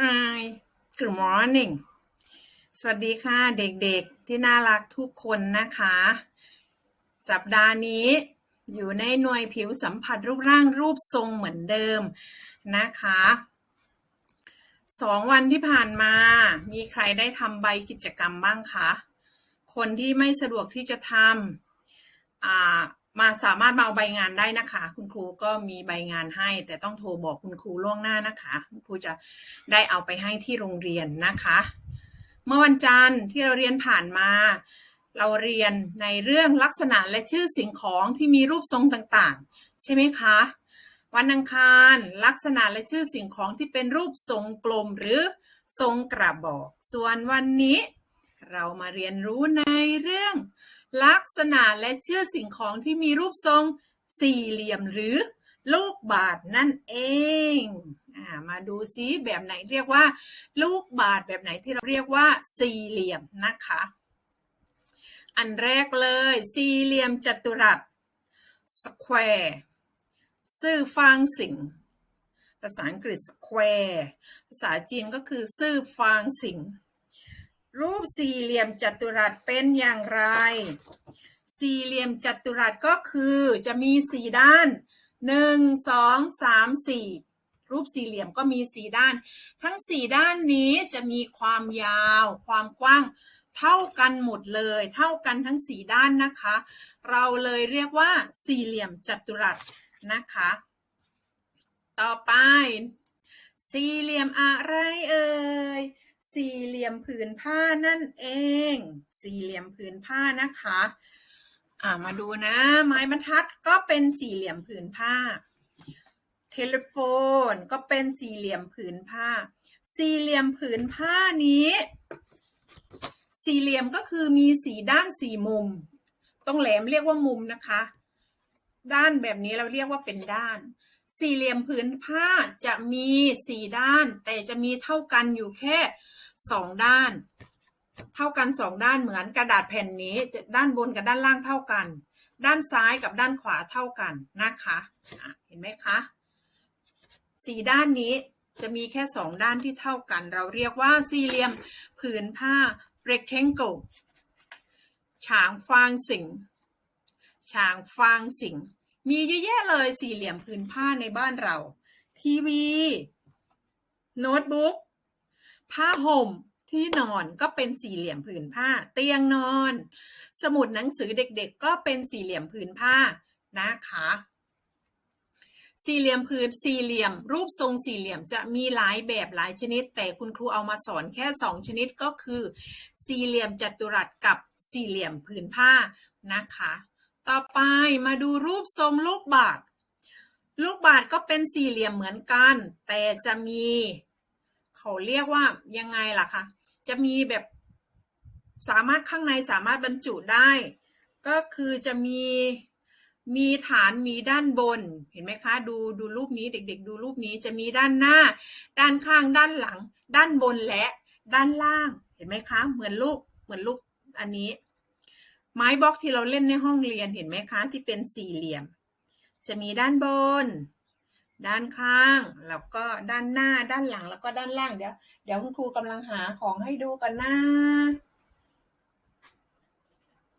Hi Good morning สวัสดีค่ะเด็กๆที่น่ารักทุกคนนะคะ สัปดาห์นี้อยู่ในหน่วยผิวสัมผัสรูปร่างรูปทรงเหมือนเดิมนะคะสองวันที่ผ่านมามีใครได้ทำใบกิจกรรมบ้างคะ คนที่ไม่สะดวกที่จะทำอ่า มาสามารถมาเอาใบงานได้นะคะ คุณครูก็มีใบงานให้ แต่ต้องโทรบอกคุณครูล่วงหน้านะคะ คุณครูจะได้เอาไปให้ที่โรงเรียนนะคะ เมื่อวันจันทร์ที่เราเรียนผ่านมา เราเรียนในเรื่องลักษณะและชื่อสิ่งของที่มีรูปทรงต่างๆ ใช่ไหมคะ วันอังคารลักษณะและชื่อสิ่งของที่เป็นรูปทรงกลมหรือทรงกระบอก ส่วนวันนี้ เรามาเรียนรู้ในเรื่อง ลักษณะและชื่อสิ่งของที่มีรูปทรงสี่เหลี่ยมหรือลูกบาศก์นั่นเองอามาดูซิแบบไหนเรียกว่า ลูกบาศก์แบบไหนที่เราเรียกว่าสี่เหลี่ยมนะคะ อันแรกเลย สี่เหลี่ยมจัตุรัส square ซื่อฟางสิงภาษาอังกฤษ square ภาษาจีนก็คือซื่อฟางสิง รูปสี่เหลี่ยมจัตุรัสเป็นอย่างไร สี่เหลี่ยมจัตุรัสก็คือจะมีสี่ด้านหนึ่งสองสามสี่รูปสี่เหลี่ยมก็มีสี่ด้าน ทั้งสี่ด้านนี้จะมีความยาว ความกว้างเท่ากันหมดเลย เท่ากันทั้งสี่ด้านนะคะ เราเลยเรียกว่าสี่เหลี่ยมจัตุรัสนะคะ ต่อไป สี่เหลี่ยมอะไรเอ่ย สี่เหลี่ยมผืนผ้านั่นเอง สี่เหลี่ยมผืนผ้านะคะอ่ามาดูนะ ไม้บรรทัดก็เป็นสี่เหลี่ยมผืนผ้า เทเลโฟนก็เป็นสี่เหลี่ยมผืนผ้า สี่เหลี่ยมผืนผ้านี้ สี่เหลี่ยมก็คือมีสีด้านสี่มุม ตรงแหลมเรียกว่ามุมนะคะ ด้านแบบนี้เราเรียกว่าเป็นด้าน สี่เหลี่ยมผืนผ้าจะมีสี่ด้าน แต่จะมีเท่ากันอยู่แค่สองด้าน เท่ากันสองด้านเหมือนกระดาษแผ่นนี้ ด้านบนกับด้านล่างเท่ากัน ด้านซ้ายกับด้านขวาเท่ากันนะคะะเห็นไหมคะสี่ด้านนี้จะมีแค่สองด้านที่เท่ากัน เราเรียกว่าสี่เหลี่ยมผืนผ้า rectangle ฉางฟางสิงฉางฟางสิง มีเยอะแยะเลยสี่เหลี่ยมผืนผ้าในบ้านเรา ทีวี โน้ตบุ๊ก ผ้าห่มที่นอนก็เป็นสี่เหลี่ยมผืนผ้า เตียงนอน สมุดหนังสือเด็กๆ ก็เป็นสี่เหลี่ยมผืนผ้านะคะ สี่เหลี่ยมผืนสี่เหลี่ยม รูปทรงสี่เหลี่ยมจะมีหลายแบบหลายชนิด แต่คุณครูเอามาสอนแค่สองชนิดก็คือ สี่เหลี่ยมจัตุรัสกับสี่เหลี่ยมผืนผ้านะคะ ต่อไปมาดูรูปทรงลูกบาศก์ลูกบาศก์ก็เป็นสี่เหลี่ยมเหมือนกัน แต่จะมี เขาเรียกว่ายังไงล่ะคะ จะมีแบบสามารถข้างในสามารถบรรจุได้ ก็คือจะมีมีฐานมีด้านบนเห็นไหมคะ ดูดูรูปนี้เด็ก ๆ ดูรูปนี้จะมีด้านหน้า ด้านข้างด้านหลัง ด้านบนและด้านล่างเห็นไหมคะ เหมือนลูกเหมือนลูกอันนี้ ไม้บล็อกที่เราเล่นในห้องเรียนเห็นไหมคะ ที่เป็นสี่เหลี่ยม จะมีด้านบน ด้านข้าง แล้วก็ด้านหน้าด้านหลังแล้วก็ด้านล่างเดี๋ยวเดี๋ยวคุณครูกำลังหาของให้ดูกันนะ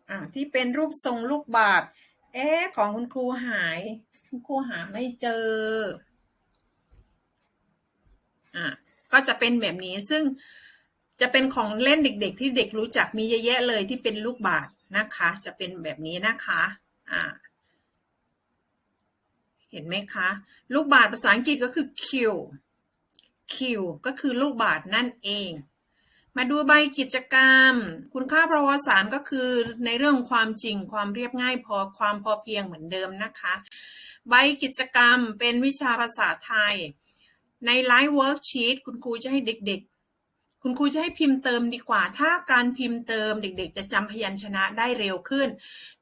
อ่าที่เป็นรูปทรงลูกบาศก์เอ๊ะของคุณครูหาย คุณครูหาไม่เจออ่าก็จะเป็นแบบนี้ซึ่งจะเป็นของเล่นเด็กๆ ที่เด็กรู้จักมีเยอะแยะเลยที่เป็นลูกบาศก์ นะคะ จะเป็นแบบนี้นะคะอ่าเห็นไหมคะ ลูกบาศก์ภาษาอังกฤษก็คือ Q Q ก็คือลูกบาศก์นั่นเอง มาดูใบกิจกรรม คุณค่าประวัติศาสตร์ก็คือในเรื่องความจริงความเรียบง่ายพอความพอเพียงเหมือนเดิมนะคะ ใบกิจกรรมเป็นวิชาภาษาไทย ในไลฟ์เวิร์กชีตคุณครูจะให้เด็กๆ คุณครูจะให้พิมพ์เติมดีกว่า ถ้าการพิมพ์เติมเด็ก ๆ จะจำพยัญชนะได้เร็วขึ้น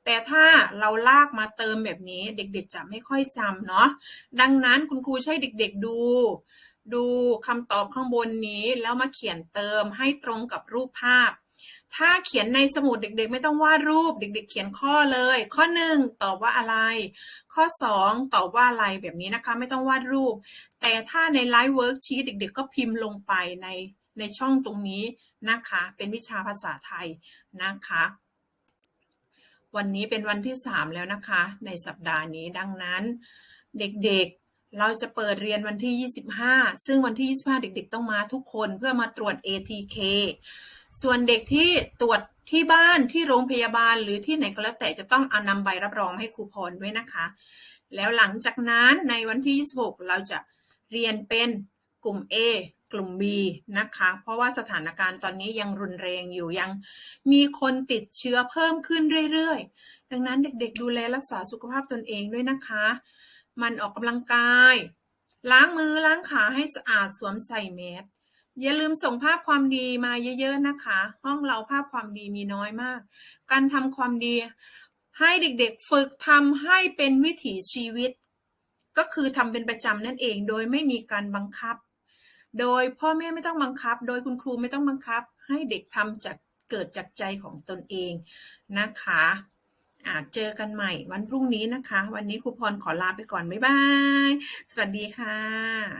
แต่ถ้าเราลากมาเติมแบบนี้เด็กๆจะไม่ค่อยจำเนาะ ดังนั้นคุณครูใช้เด็ก ๆ ดู ดูคำตอบข้างบนนี้แล้วมาเขียนเติมให้ตรงกับรูปภาพ ถ้าเขียนในสมุดเด็ก ๆ ไม่ต้องวาดรูป เด็ก ๆ เขียนข้อเลย ข้อหนึ่งตอบว่าอะไร ข้อสองตอบว่าอะไรแบบนี้นะคะ ไม่ต้องวาดรูป แต่ถ้าในไลฟ์เวิร์กชีตเด็ก ๆ ก็พิมพ์ลงไปใน ในช่องตรงนี้นะคะ เป็นวิชาภาษาไทยนะคะ วันนี้เป็นวันที่ 3 แล้วนะคะ ในสัปดาห์นี้ดังนั้นเด็กๆเราจะเปิดเรียนวันที่ 25 ซึ่งวันที่ 25 เด็กๆ ต้องมาทุกคนเพื่อมาตรวจ ATK ส่วนเด็กที่ตรวจที่บ้านที่โรงพยาบาลหรือที่ไหนก็แล้วแต่จะต้องเอานำใบรับรองให้ครูพรด้วยนะคะ แล้วหลังจากนั้นในวันที่ 26 เราจะเรียนเป็นกลุ่ม A กลุ่ม B นะคะ เพราะว่าสถานการณ์ตอนนี้ยังรุนแรงอยู่ยังมีคนติดเชื้อเพิ่มขึ้นเรื่อยๆ ดังนั้นเด็กๆ ดูแลรักษาสุขภาพตนเองด้วยนะคะ มันออกกำลังกาย ล้างมือล้างขาให้สะอาดสวมใส่แมสอย่าลืมส่งภาพความดีมาเยอะๆนะคะ ห้องเราภาพความดีมีน้อยมาก การทำความดีให้เด็กๆฝึกทำให้เป็นวิถีชีวิต ก็คือทำเป็นประจำนั่นเองโดยไม่มีการบังคับ โดยพ่อแม่ไม่ต้องบังคับ โดยคุณครูไม่ต้องบังคับ ให้เด็กทำจากเกิดจากใจของตนเองนะคะอาจเจอกันใหม่วันพรุ่งนี้นะคะ วันนี้ครูพรขอลาไปก่อน บ๊ายบาย สวัสดีค่ะ